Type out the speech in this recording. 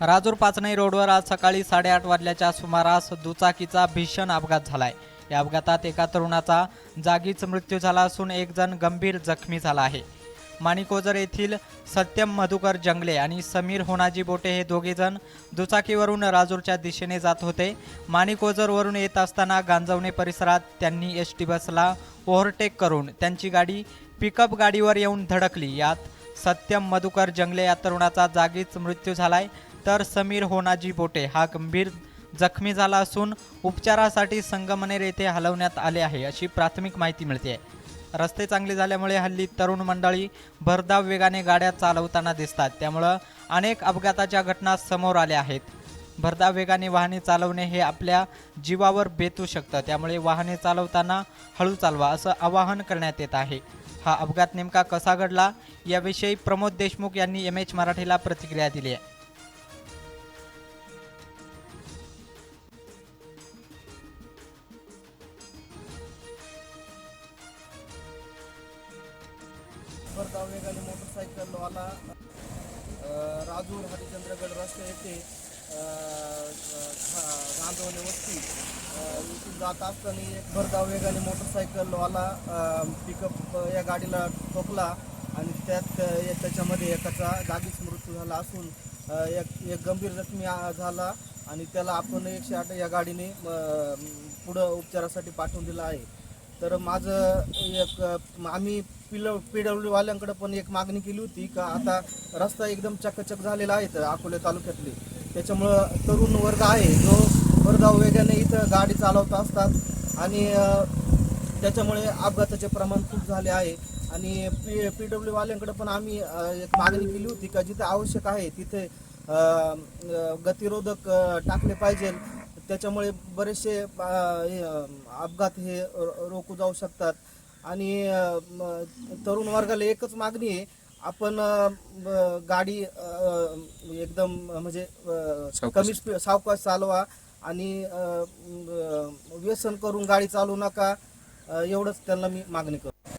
राजूर पाचनई रोडवर आज सकाळी साडेआठ वाजल्याच्या सुमारास दुचाकीचा भीषण अपघात झालाय. या अपघातात एका तरुणाचा जागीच मृत्यू झाला असून एक जण गंभीर जखमी झाला आहे. माणिकोजर येथील सत्यम मधुकर जंगले आणि समीर होनाजी बोटे हे दोघेजण दुचाकीवरून राजूरच्या दिशेने जात होते. माणिकोजरवरून येत असताना गांजवणे परिसरात त्यांनी एस टी बसला ओव्हरटेक करून त्यांची गाडी पिकअप गाडीवर येऊन धडकली. यात सत्यम मधुकर जंगले या तरुणाचा जागीच मृत्यू झालाय. तर समीर होनाजी बोटे हा गंभीर जखमी झाला असून उपचारासाठी संगमनेर येथे हलवण्यात आले आहे अशी प्राथमिक माहिती मिळते. रस्ते चांगले झाल्यामुळे हल्ली तरुण मंडळी भरधाव वेगाने गाड्या चालवताना दिसतात. त्यामुळं अनेक अपघाताच्या घटना समोर आल्या आहेत. भरधाव वेगाने वाहने चालवणे हे आपल्या जीवावर बेतू शकतं. त्यामुळे वाहने चालवताना हळू चालवा असं आवाहन करण्यात येत आहे. हा अपघात नेमका कसा घडला याविषयी प्रमोद देशमुख यांनी एम एच मराठीला प्रतिक्रिया दिली आहे. भरधाव वेगाने मोटरसायकलवाला अ, राजूर हरिचंद्रगड रस्ते येथे अ, वस्ती इथून जात असताना एक भरधाव वेगाने मोटरसायकलवाला पिकअप या गाडीला ठोकला आणि त्यात एक त्याच्यामध्ये एकाचा जागीच मृत्यू झाला असून एक एक गंभीर जखमी झाला आणि त्याला आपण एकशे आठ या गाडीने पुढं उपचारासाठी पाठवून दिलं आहे. तर माझं एक आम्ही पिल पी डब्ल्यू वाल्यांकडे पण एक मागणी केली होती का आता रस्ता एकदम चकचक झालेला आहे तर अकोले तालुक्यातले. त्याच्यामुळं तरुण वर्ग आहे जो भरधाव वेगाने इथं गाडी चालवत असतात आणि त्याच्यामुळे अपघाताचे प्रमाण खूप झाले आहे. आणि पी पी डब्ल्यू वाल्यांकडे पण आम्ही एक मागणी केली होती का जिथे आवश्यक आहे तिथे गतिरोधक टाकले पाहिजे. त्याच्यामुळे बरेचसे अपघात हे रोकू रोखू जाऊ शकतात. आणि तरुण वर्गाला एकच मागणी आहे आपण गाडी एकदम म्हणजे कमी सावकाश चालवा आणि व्यसन करून गाडी चालवू नका एवढंच त्यांना मी मागणी करतो.